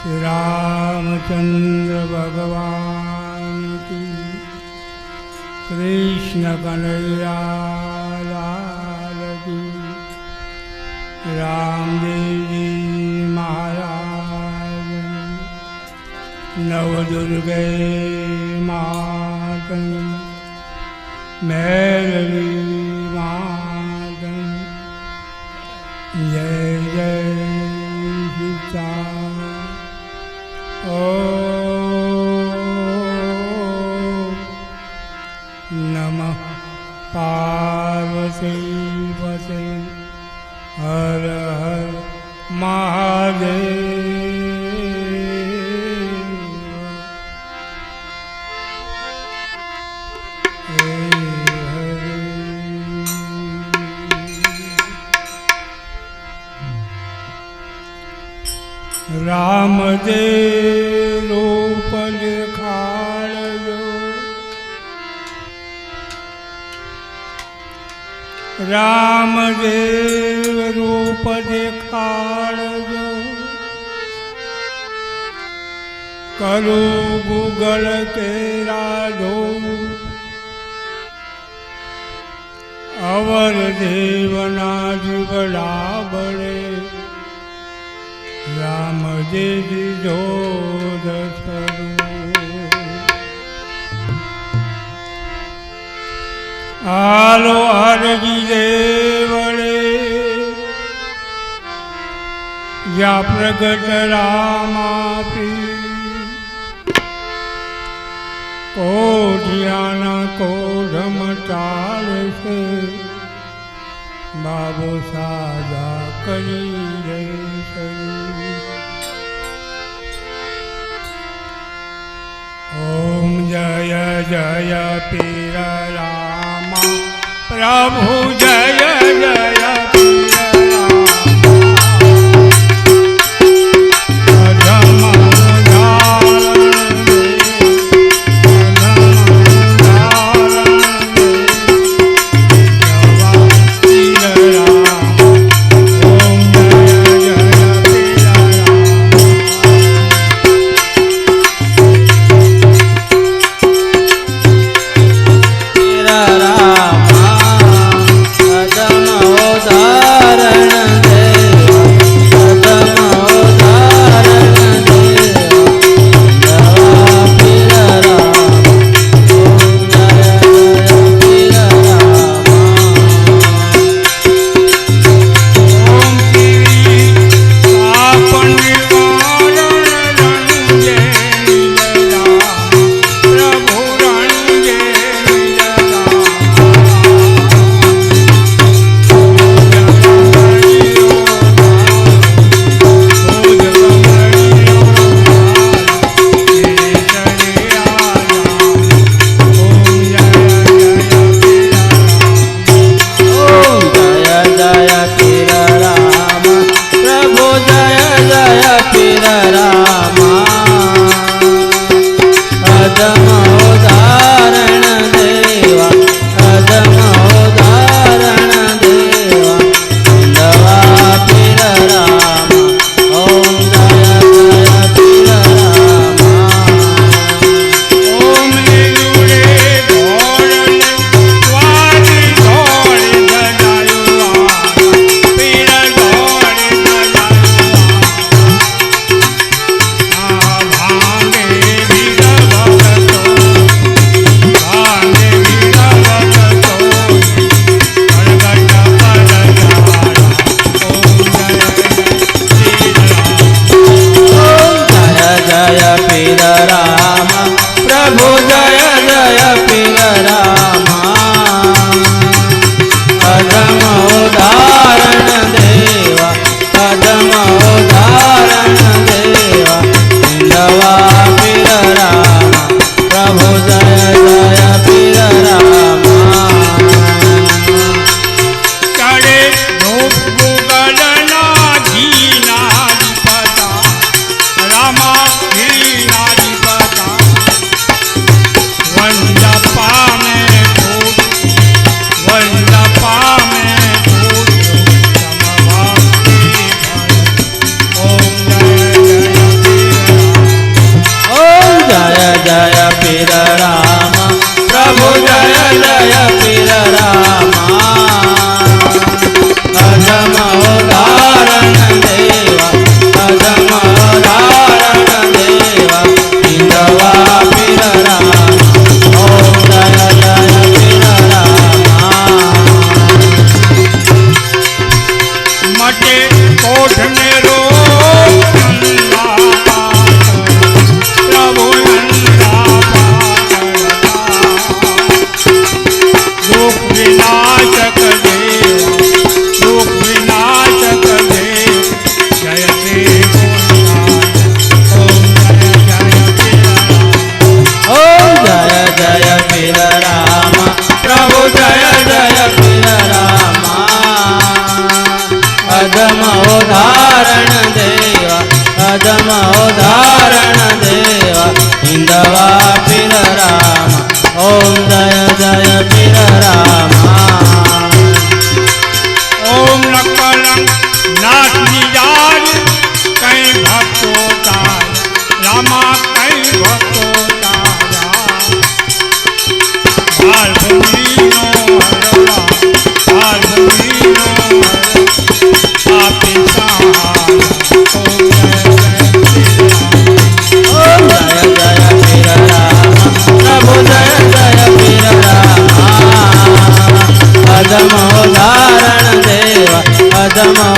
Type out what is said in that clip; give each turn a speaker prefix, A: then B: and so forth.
A: શ્રી રામચંદ્ર ભગવાન કી કૃષ્ણ કનૈયા લાલ કી રામદેવજી મહારાજ નવદુર્ગે માતન મેરવી માતન જય જય સીતા હર હર મહાદેવ રામદેવ રૂપ દેખાડજો રામદેવ રૂપ દેખાડજો કરું ગુગલ કે રાધો અવર દેવના જીવડા બળે. રામ દેવી જોધ હાલો હરજી યા પ્રગટ રામાપી. કોઢિયાના કોઢમ ચાલશે બાબો સાજા કરી રહેશે ઓમ જય જય પીર રામા. પ્રભુ જય જય જય પીર રામ
B: પ્રભુ જય જય પીર રામ અધમા ઓ ધારણ દેવા હિંદવા પીર રામ ઓમ જય જય પીર રામ Rama